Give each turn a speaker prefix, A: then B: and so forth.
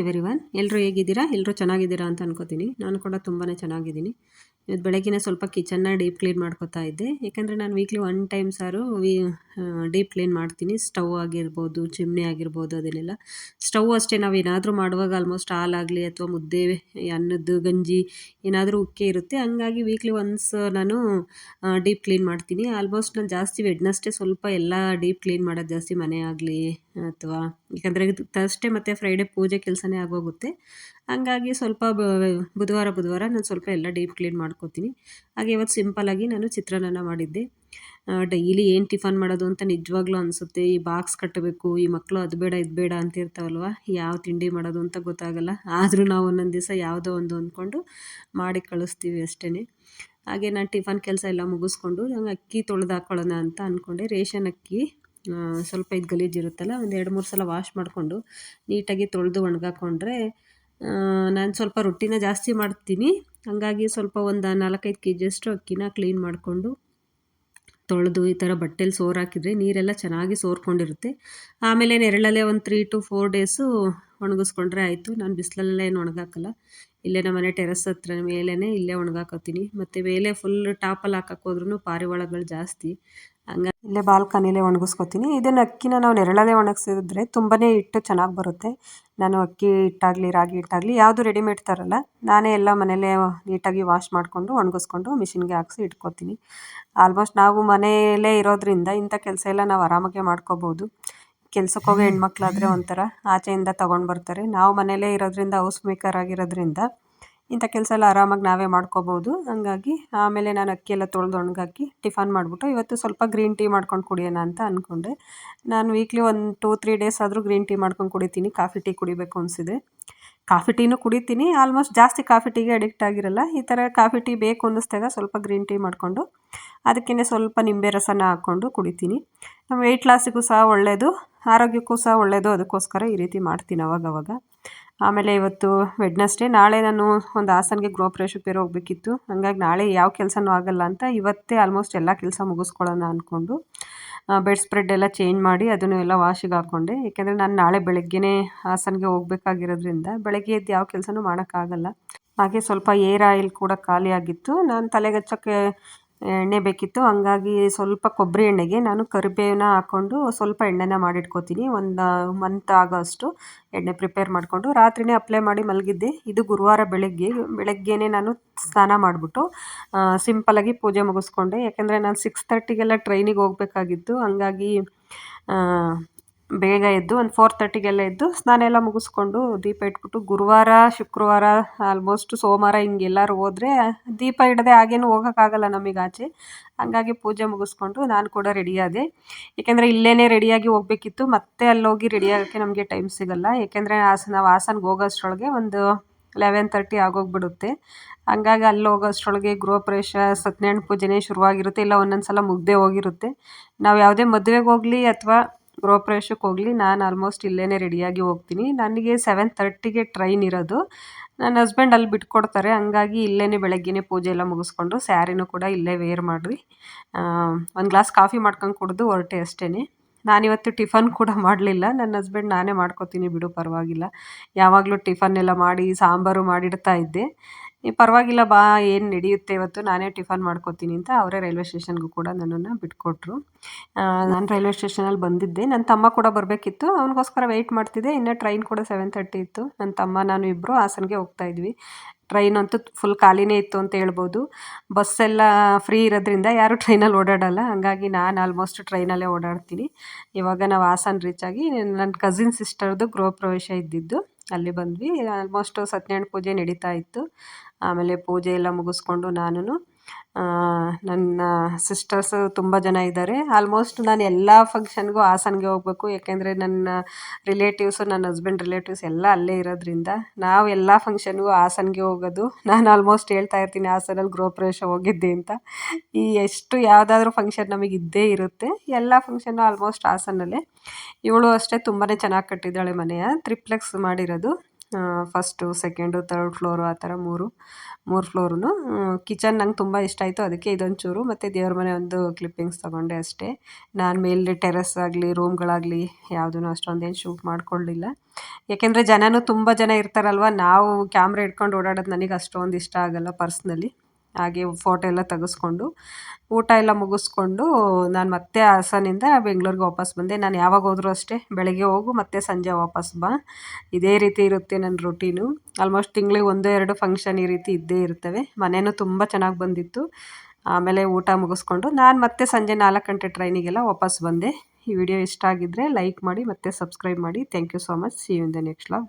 A: Every one ಎಲ್ಲರೂ ಹೇಗಿದ್ದೀರಾ? ಎಲ್ಲರೂ ಚೆನ್ನಾಗಿದ್ದೀರಾ ಅಂತ ಅನ್ಕೋತೀನಿ. ನಾನು ಕೂಡ ತುಂಬಾ ಚೆನ್ನಾಗಿದ್ದೀನಿ. ಇವತ್ತು ಬೆಳಗ್ಗಿನ ಸ್ವಲ್ಪ ಕಿಚನ್ನ ಡೀಪ್ ಕ್ಲೀನ್ ಮಾಡ್ಕೋತಾ ಇದ್ದೆ. ಯಾಕಂದರೆ ನಾನು ವೀಕ್ಲಿ ಒನ್ ಟೈಮ್ ಸಾರು ವಿ ಡೀಪ್ ಕ್ಲೀನ್ ಮಾಡ್ತೀನಿ. ಸ್ಟವ್ ಆಗಿರ್ಬೋದು ಚಿಮ್ನಿ ಆಗಿರ್ಬೋದು, ಅದನ್ನೆಲ್ಲ. ಸ್ಟವ್ ಅಷ್ಟೇ ನಾವು ಏನಾದರೂ ಮಾಡುವಾಗ ಆಲ್ಮೋಸ್ಟ್ ಹಾಲಾಗಲಿ ಅಥವಾ ಮುದ್ದೆ, ಅನ್ನದ್ದು, ಗಂಜಿ ಏನಾದರೂ ಉಕ್ಕೆ ಇರುತ್ತೆ. ಹಂಗಾಗಿ ವೀಕ್ಲಿ ಒನ್ಸ್ ನಾನು ಡೀಪ್ ಕ್ಲೀನ್ ಮಾಡ್ತೀನಿ. ಆಲ್ಮೋಸ್ಟ್ ನಾನು ಜಾಸ್ತಿ ವೆಡ್ನಸ್ಡೇ ಸ್ವಲ್ಪ ಎಲ್ಲ ಡೀಪ್ ಕ್ಲೀನ್ ಮಾಡೋದು ಜಾಸ್ತಿ ಮನೆ ಆಗಲಿ ಅಥವಾ, ಯಾಕಂದರೆ ಥರ್ಸ್ಡೇ ಮತ್ತು ಫ್ರೈಡೇ ಪೂಜೆ ಕೆಲಸನೇ ಆಗೋಗುತ್ತೆ. ಹಂಗಾಗಿ ಸ್ವಲ್ಪ ಬುಧವಾರ ಬುಧವಾರ ನಾನು ಸ್ವಲ್ಪ ಎಲ್ಲ ಡೀಪ್ ಕ್ಲೀನ್ ಮಾಡ್ಕೋತೀನಿ. ಹಾಗೆ ಇವತ್ತು ಸಿಂಪಲ್ಲಾಗಿ ನಾನು ಚಿತ್ರಾನ್ನ ಮಾಡಿದ್ದೆ. ಡೈಲಿ ಏನು ಟಿಫನ್ ಮಾಡೋದು ಅಂತ ನಿಜವಾಗ್ಲೂ ಅನಿಸುತ್ತೆ. ಈ ಬಾಕ್ಸ್ ಕಟ್ಟಬೇಕು, ಈ ಮಕ್ಕಳು ಅದು ಬೇಡ, ಇದು ಬೇಡ ಅಂತಿರ್ತಾವಲ್ವ? ಯಾವ ತಿಂಡಿ ಮಾಡೋದು ಅಂತ ಗೊತ್ತಾಗಲ್ಲ. ಆದರೂ ನಾವು ಒಂದೊಂದು ದಿವಸ ಯಾವುದೋ ಒಂದು ಅಂದ್ಕೊಂಡು ಮಾಡಿ ಕಳಿಸ್ತೀವಿ ಅಷ್ಟೇ ಹಾಗೆ ನಾನು ಟಿಫನ್ ಕೆಲಸ ಎಲ್ಲ ಮುಗಿಸ್ಕೊಂಡು ನಂಗೆ ಅಕ್ಕಿ ತೊಳೆದು ಹಾಕೊಳ್ಳೋಣ ಅಂತ ಅಂದ್ಕೊಂಡೆ ರೇಷನ್ ಅಕ್ಕಿ ಸ್ವಲ್ಪ ಇದು ಗಲೀಜಿರುತ್ತಲ್ಲ ಒಂದು ಎರಡು ಮೂರು ಸಲ ವಾಶ್ ಮಾಡಿಕೊಂಡು ನೀಟಾಗಿ ತೊಳೆದು ಒಣಗಾಕೊಂಡ್ರೆ ನಾನು ಸ್ವಲ್ಪ ರೊಟ್ಟಿನ ಜಾಸ್ತಿ ಮಾಡ್ತೀನಿ. ಹಂಗಾಗಿ ಸ್ವಲ್ಪ ಒಂದು ನಾಲ್ಕೈದು ಕೆ ಜಿಯಷ್ಟು ಅಕ್ಕಿನ ಕ್ಲೀನ್ ಮಾಡಿಕೊಂಡು ತೊಳೆದು ಈ ಥರ ಬಟ್ಟೆಲಿ ಸೋರ್ ಹಾಕಿದರೆ ನೀರೆಲ್ಲ ಚೆನ್ನಾಗಿ ಸೋರ್ಕೊಂಡಿರುತ್ತೆ. ಆಮೇಲೆ ನೆರಳಲ್ಲೇ ಒಂದು ತ್ರೀ ಟು ಫೋರ್ ಡೇಸು ಒಣಗಿಸ್ಕೊಂಡ್ರೆ ಆಯಿತು. ನಾನು ಬಿಸಿಲಲ್ಲೆಲ್ಲ ಏನು ಒಣಗಾಕಲ್ಲ. ಇಲ್ಲೇ ನಮ್ಮ ಮನೆ ಟೆರೆಸ್ ಹತ್ರ ಮೇಲೇ ಇಲ್ಲೇ ಒಣಗಾಕೋತೀನಿ. ಮತ್ತು ಮೇಲೆ ಫುಲ್ ಟಾಪಲ್ಲಿ ಹಾಕಕ್ಕೆ ಹೋದ್ರೂ ಪಾರಿವಾಳಗಳು ಜಾಸ್ತಿ. ಹಂಗಾಗಿ ಇಲ್ಲೇ ಬಾಲ್ಕನಿಲೇ ಒಣಗಿಸ್ಕೊತೀನಿ. ಇದನ್ನು ಅಕ್ಕಿನ ನಾವು ನೆರಳಲ್ಲೇ ಒಣಗಿಸಿದ್ರೆ ತುಂಬಾ ಹಿಟ್ಟು ಚೆನ್ನಾಗಿ ಬರುತ್ತೆ. ನಾನು ಅಕ್ಕಿ ಹಿಟ್ಟಾಗಲಿ, ರಾಗಿ ಹಿಟ್ಟಾಗಲಿ ಯಾವುದು ರೆಡಿಮೇಡ್ ತರಲ್ಲ, ನಾನೇ ಎಲ್ಲ ಮನೆಯಲ್ಲೇ ನೀಟಾಗಿ ವಾಶ್ ಮಾಡಿಕೊಂಡು ಒಣಗಿಸ್ಕೊಂಡು ಮಿಷಿನ್ಗೆ ಹಾಕ್ಸಿ ಇಟ್ಕೊತೀನಿ. ಆಲ್ಮೋಸ್ಟ್ ನಾವು ಮನೆಯಲ್ಲೇ ಇರೋದ್ರಿಂದ ಇಂಥ ಕೆಲಸ ಎಲ್ಲ ನಾವು ಆರಾಮಾಗೆ ಮಾಡ್ಕೋಬೋದು. ಕೆಲ್ಸಕ್ಕೆ ಹೋಗೋ ಹೆಣ್ಮಕ್ಳಾದರೆ ಒಂಥರ ಆಚೆಯಿಂದ ತೊಗೊಂಡು ಬರ್ತಾರೆ. ನಾವು ಮನೆಯಲ್ಲೇ ಇರೋದ್ರಿಂದ ಹೌಸ್ ಮೇಕರ್ ಆಗಿರೋದ್ರಿಂದ ಇಂಥ ಕೆಲಸ ಎಲ್ಲ ಆರಾಮಾಗಿ ನಾವೇ ಮಾಡ್ಕೋಬೋದು. ಹಾಗಾಗಿ ಆಮೇಲೆ ನಾನು ಅಕ್ಕಿ ಎಲ್ಲ ತೊಳೆದು ಒಣಗಾಕಿ ಟಿಫನ್ ಮಾಡಿಬಿಟ್ಟು ಇವತ್ತು ಸ್ವಲ್ಪ ಗ್ರೀನ್ ಟೀ ಮಾಡ್ಕೊಂಡು ಕುಡಿಯೋಣ ಅಂತ ಅಂದ್ಕೊಂಡೆ ನಾನು ವೀಕ್ಲಿ ಒಂದು ಟೂ, ತ್ರೀ ಡೇಸ್ ಆದರೂ ಗ್ರೀನ್ ಟೀ ಮಾಡ್ಕೊಂಡು ಕುಡಿತೀನಿ. ಕಾಫಿ ಟೀ ಕುಡಿಬೇಕು ಅನಿಸಿದೆ. ಕಾಫಿ ಟೀನೂ ಕುಡಿತೀನಿ. ಆಲ್ಮೋಸ್ಟ್ ಜಾಸ್ತಿ ಕಾಫಿ ಟೀಗೆ ಅಡಿಕ್ಟ್ ಆಗಿರಲ್ಲ. ಈ ಥರ ಕಾಫಿ ಟೀ ಬೇಕು ಅನ್ನಿಸ್ದಾಗ ಸ್ವಲ್ಪ ಗ್ರೀನ್ ಟೀ ಮಾಡಿಕೊಂಡು ಅದಕ್ಕೇ ಸ್ವಲ್ಪ ನಿಂಬೆ ರಸನ ಹಾಕ್ಕೊಂಡು ಕುಡಿತೀನಿ. ನಮ್ಮ ವೆಯ್ಟ್ ಲಾಸಿಗೂ ಸಹ ಒಳ್ಳೆಯದು ಆರೋಗ್ಯಕ್ಕೂ ಸಹ ಒಳ್ಳೆಯದು ಅದಕ್ಕೋಸ್ಕರ ಈ ರೀತಿ ಮಾಡ್ತೀನಿ ಅವಾಗವಾಗ. ಆಮೇಲೆ ಇವತ್ತು ವೆಡ್ನಸ್ಡೇ ನಾಳೆ ನಾನು ಒಂದು ಹಾಸನ್ಗೆ ಗೃಹ ಪ್ರವೇಶಕ್ಕೆ ಹೋಗಬೇಕಿತ್ತು. ಹಂಗಾಗಿ ನಾಳೆ ಯಾವ ಕೆಲಸನೂ ಆಗಲ್ಲ ಅಂತ ಇವತ್ತೇ ಆಲ್ಮೋಸ್ಟ್ ಎಲ್ಲ ಕೆಲಸ ಮುಗಿಸ್ಕೊಳ್ಳೋಣ ಅಂದ್ಕೊಂಡು ಬೆಡ್ ಸ್ಪ್ರೆಡ್ ಎಲ್ಲ ಚೇಂಜ್ ಮಾಡಿ ಅದನ್ನು ಎಲ್ಲ ವಾಶಿಗೆ ಹಾಕ್ಕೊಂಡೆ ಏಕೆಂದರೆ ನಾನು ನಾಳೆ ಬೆಳಗ್ಗೆನೇ ಹಾಸನ್ಗೆ ಹೋಗ್ಬೇಕಾಗಿರೋದ್ರಿಂದ ಬೆಳಗ್ಗೆ ಎದ್ದು ಯಾವ ಕೆಲಸನೂ ಮಾಡೋಕ್ಕಾಗಲ್ಲ. ಹಾಗೆ ಸ್ವಲ್ಪ ಏರ್ ಆಯಿಲ್ ಕೂಡ ಖಾಲಿಯಾಗಿತ್ತು ನಾನು ತಲೆಗೆ ಹಚ್ಚೋಕ್ಕೆ ಎಣ್ಣೆ ಬೇಕಿತ್ತು. ಹಂಗಾಗಿ ಸ್ವಲ್ಪ ಕೊಬ್ಬರಿ ಎಣ್ಣೆಗೆ ನಾನು ಕರಿಬೇವನ್ನ ಹಾಕ್ಕೊಂಡು ಸ್ವಲ್ಪ ಎಣ್ಣೆನ ಮಾಡಿಟ್ಕೋತೀನಿ. ಒಂದು ಮಂತ್ ಆಗೋ ಅಷ್ಟು ಎಣ್ಣೆ ಪ್ರಿಪೇರ್ ಮಾಡಿಕೊಂಡು ರಾತ್ರಿನೇ ಅಪ್ಲೈ ಮಾಡಿ ಮಲಗಿದ್ದೆ. ಇದು ಗುರುವಾರ ಬೆಳಗ್ಗೆ. ಬೆಳಗ್ಗೆನೇ ನಾನು ಸ್ನಾನ ಮಾಡಿಬಿಟ್ಟು ಸಿಂಪಲಾಗಿ ಪೂಜೆ ಮುಗಿಸ್ಕೊಂಡೆ. ಯಾಕೆಂದರೆ ನಾನು ಸಿಕ್ಸ್ ತರ್ಟಿಗೆಲ್ಲ ಟ್ರೈನಿಗೆ ಹೋಗಬೇಕಾಗಿತ್ತು. ಹಂಗಾಗಿ ಬೇಗ ಎದ್ದು ಒಂದು ಫೋರ್ ತರ್ಟಿಗೆಲ್ಲ ಎದ್ದು ಸ್ನಾನ ಎಲ್ಲ ಮುಗಿಸ್ಕೊಂಡು ದೀಪ ಇಟ್ಬಿಟ್ಟು ಗುರುವಾರ, ಶುಕ್ರವಾರ ಆಲ್ಮೋಸ್ಟ್ ಸೋಮವಾರ ಹಿಂಗೆಲ್ಲರೂ ಹೋದರೆ ದೀಪ ಇಡದೆ ಹಾಗೇನು ಹೋಗೋಕ್ಕಾಗಲ್ಲ ನಮಗೆ ಆಚೆ. ಹಂಗಾಗಿ ಪೂಜೆ ಮುಗಿಸ್ಕೊಂಡು ನಾನು ಕೂಡ ರೆಡಿಯಾದೆ ಏಕೆಂದರೆ ಇಲ್ಲೇ ರೆಡಿಯಾಗಿ ಹೋಗಬೇಕಿತ್ತು. ಮತ್ತೆ ಅಲ್ಲಿ ಹೋಗಿ ರೆಡಿ ಆಗೋಕ್ಕೆ ನಮಗೆ ಟೈಮ್ ಸಿಗಲ್ಲ. ಏಕೆಂದರೆ ಹಾಸ ನಾವು ಹಾಸನ್ಗೆ ಹೋಗೋಷ್ಟರೊಳಗೆ ಒಂದು ಲೆವೆನ್ ತರ್ಟಿ ಆಗೋಗ್ಬಿಡುತ್ತೆ. ಹಂಗಾಗಿ ಅಲ್ಲಿ ಹೋಗೋಷ್ಟರೊಳಗೆ ಗೃಹ ಪ್ರವೇಶ, ಸತ್ಯನಾರಾಯಣ ಪೂಜೆನೇ ಶುರುವಾಗಿರುತ್ತೆ. ಇಲ್ಲ ಒಂದೊಂದು ಸಲ ಮುಗ್ದೇ ಹೋಗಿರುತ್ತೆ. ನಾವು ಯಾವುದೇ ಮದುವೆಗೆ ಹೋಗಲಿ ಅಥವಾ ಗೃಹ ಪ್ರವೇಶಕ್ಕೆ ಹೋಗಲಿ, ನಾನು ಆಲ್ಮೋಸ್ಟ್ ಇಲ್ಲೇ ರೆಡಿಯಾಗಿ ಹೋಗ್ತೀನಿ. ನನಗೆ ಸೆವೆನ್ ತರ್ಟಿಗೆ ಟ್ರೈನ್ ಇರೋದು. ನನ್ನ ಹಸ್ಬೆಂಡ್ ಅಲ್ಲಿ ಬಿಟ್ಕೊಡ್ತಾರೆ. ಹಂಗಾಗಿ ಇಲ್ಲೇ ಬೆಳಗ್ಗೆನೇ ಪೂಜೆ ಎಲ್ಲ ಮುಗಿಸ್ಕೊಂಡು ಸ್ಯಾರಿನೂ ಕೂಡ ಇಲ್ಲೇ ವೇರ್ ಮಾಡಿರಿ ಒಂದು ಗ್ಲಾಸ್ ಕಾಫಿ ಮಾಡ್ಕೊಂಡು ಕುಡಿದು ಹೊರಟೆ ಅಷ್ಟೇ ನಾನಿವತ್ತು ಟಿಫನ್ ಕೂಡ ಮಾಡಲಿಲ್ಲ. ನನ್ನ ಹಸ್ಬೆಂಡ್ ನಾನೇ ಮಾಡ್ಕೊತೀನಿ ಬಿಡು, ಪರವಾಗಿಲ್ಲ. ಯಾವಾಗಲೂ ಟಿಫನ್ ಎಲ್ಲ ಮಾಡಿ, ಸಾಂಬಾರು ಮಾಡಿಡ್ತಾ ಇದ್ದೆ. ಪರವಾಗಿಲ್ಲ, ಬಾ, ಏನು ನಡೆಯುತ್ತೆ ಇವತ್ತು, ನಾನೇ ಟಿಫನ್ ಮಾಡ್ಕೊತೀನಿ ಅಂತ ಅವರೇ ರೈಲ್ವೆ ಸ್ಟೇಷನ್ಗೂ ಕೂಡ ನನ್ನನ್ನು ಬಿಟ್ಕೊಟ್ರು. ನಾನು ರೈಲ್ವೆ ಸ್ಟೇಷನಲ್ಲಿ ಬಂದಿದ್ದೆ. ನನ್ನ ತಮ್ಮ ಕೂಡ ಬರಬೇಕಿತ್ತು. ಅವನಿಗೋಸ್ಕರ ವೆಯ್ಟ್ ಮಾಡ್ತಿದ್ದೆ. ಇನ್ನು ಟ್ರೈನ್ ಕೂಡ ಸೆವೆನ್ ತರ್ಟಿ ಇತ್ತು. ನನ್ನ ತಮ್ಮ, ನಾನು ಇಬ್ಬರು ಹಾಸನ್ಗೆ ಹೋಗ್ತಾ ಇದ್ವಿ. ಟ್ರೈನ್ ಅಂತೂ ಫುಲ್ ಖಾಲಿನೇ ಇತ್ತು ಅಂತ ಹೇಳ್ಬೋದು. ಬಸ್ಸೆಲ್ಲ ಫ್ರೀ ಇರೋದ್ರಿಂದ ಯಾರೂ ಟ್ರೈನಲ್ಲಿ ಓಡಾಡಲ್ಲ. ಹಂಗಾಗಿ ನಾನು ಆಲ್ಮೋಸ್ಟ್ ಟ್ರೈನಲ್ಲೇ ಓಡಾಡ್ತೀನಿ. ಇವಾಗ ನಾವು ಹಾಸನ್ ರೀಚ್ ಆಗಿ ನನ್ನ ಕಸಿನ್ ಸಿಸ್ಟರ್ದು ಗೃಹ ಪ್ರವೇಶ ಇದ್ದಿದ್ದು. ಅಲ್ಲಿ ಬಂದ್ವಿ. ಆಲ್ಮೋಸ್ಟ್ ಸತ್ಯನಾರಾಯಣ ಪೂಜೆ ನಡೀತಾ ಇತ್ತು. ಆಮೇಲೆ ಪೂಜೆ ಎಲ್ಲ ಮುಗಿಸ್ಕೊಂಡು ನಾನು ನನ್ನ ಸಿಸ್ಟರ್ಸು ತುಂಬ ಜನ ಇದ್ದಾರೆ. ಆಲ್ಮೋಸ್ಟ್ ನಾನು ಎಲ್ಲ ಫಂಕ್ಷನ್ಗೂ ಹಾಸನ್ಗೆ ಹೋಗಬೇಕು. ಯಾಕೆಂದರೆ ನನ್ನ ರಿಲೇಟಿವ್ಸು ನನ್ನ ಹಸ್ಬೆಂಡ್ ರಿಲೇಟಿವ್ಸ್ ಎಲ್ಲ ಅಲ್ಲೇ ಇರೋದ್ರಿಂದ ನಾವು ಎಲ್ಲ ಫಂಕ್ಷನ್ಗೂ ಹಾಸನ್ಗೆ ಹೋಗೋದು. ನಾನು ಆಲ್ಮೋಸ್ಟ್ ಹೇಳ್ತಾ ಇರ್ತೀನಿ ಹಾಸನಲ್ಲಿ ಗೃಹಪ್ರವೇಶ ಹೋಗಿದ್ದೆ ಅಂತ. ಈ ಎಷ್ಟು ಯಾವುದಾದ್ರೂ ಫಂಕ್ಷನ್ ನಮಗೆ ಇದ್ದೇ ಇರುತ್ತೆ. ಎಲ್ಲ ಫಂಕ್ಷನ್ನು ಆಲ್ಮೋಸ್ಟ್ ಹಾಸನಲ್ಲೇ. ಇವಳು ಅಷ್ಟೇ ತುಂಬಾ ಚೆನ್ನಾಗಿ ಕಟ್ಟಿದ್ದಾಳೆ ಮನೆಯ. ತ್ರಿಪ್ಲೆಕ್ಸ್ ಮಾಡಿರೋದು. ಫಸ್ಟು ಸೆಕೆಂಡು ತರ್ಡ್ ಫ್ಲೋರು ಆ ಥರ ಮೂರು ಮೂರು ಫ್ಲೋರ್ನು ಕಿಚನ್ ನಂಗೆ ತುಂಬ ಇಷ್ಟ ಆಯಿತು. ಅದಕ್ಕೆ ಇದೊಂಚೂರು. ಮತ್ತು ದೇವ್ರ ಮನೆ ಒಂದು ಕ್ಲಿಪ್ಪಿಂಗ್ಸ್ ತೊಗೊಂಡೆ ಅಷ್ಟೇ. ನಾನು ಮೇಲೆ ಟೆರೆಸ್ ಆಗಲಿ ರೂಮ್ಗಳಾಗಲಿ ಯಾವುದೂ ಅಷ್ಟೊಂದೇನು ಶೂಟ್ ಮಾಡ್ಕೊಳ್ಳಿಲ್ಲ ಯಾಕೆಂದರೆ ಜನನೂ ತುಂಬ ಜನ ಇರ್ತಾರಲ್ವ? ನಾವು ಕ್ಯಾಮ್ರಾ ಇಟ್ಕೊಂಡು ಓಡಾಡೋದು ನನಗೆ ಅಷ್ಟೊಂದು ಇಷ್ಟ ಆಗಲ್ಲ ಪರ್ಸ್ನಲಿ ಹಾಗೆ ಫೋಟೋ ಎಲ್ಲ ತೆಗೆಸ್ಕೊಂಡು, ಊಟ ಎಲ್ಲ ಮುಗಿಸ್ಕೊಂಡು ನಾನು ಮತ್ತೆ ಹಾಸನಿಂದ ಬೆಂಗ್ಳೂರಿಗೆ ವಾಪಸ್ ಬಂದೆ. ನಾನು ಯಾವಾಗ ಹೋದರೂ ಅಷ್ಟೇ ಬೆಳಗ್ಗೆ ಹೋಗು, ಮತ್ತೆ ಸಂಜೆ ವಾಪಸ್ ಬಾ. ಇದೇ ರೀತಿ ಇರುತ್ತೆ ನನ್ನ ರೊಟೀನು ಆಲ್ಮೋಸ್ಟ್ ತಿಂಗಳಿಗೆ ಒಂದು, ಎರಡು ಫಂಕ್ಷನ್ ಈ ರೀತಿ ಇದ್ದೇ ಇರ್ತವೆ. ಮನೆಯೂ ತುಂಬ ಚೆನ್ನಾಗಿ ಬಂದಿತ್ತು. ಆಮೇಲೆ ಊಟ ಮುಗಿಸ್ಕೊಂಡು ನಾನು ಮತ್ತೆ ಸಂಜೆ ನಾಲ್ಕು ಗಂಟೆ ಟ್ರೈನಿಗೆಲ್ಲ ವಾಪಸ್ ಬಂದೆ. ಈ ವಿಡಿಯೋ ಇಷ್ಟ ಆಗಿದ್ದರೆ ಲೈಕ್ ಮಾಡಿ, ಮತ್ತೆ ಸಬ್ಸ್ಕ್ರೈಬ್ ಮಾಡಿ. Thank you so much see you in the next vlog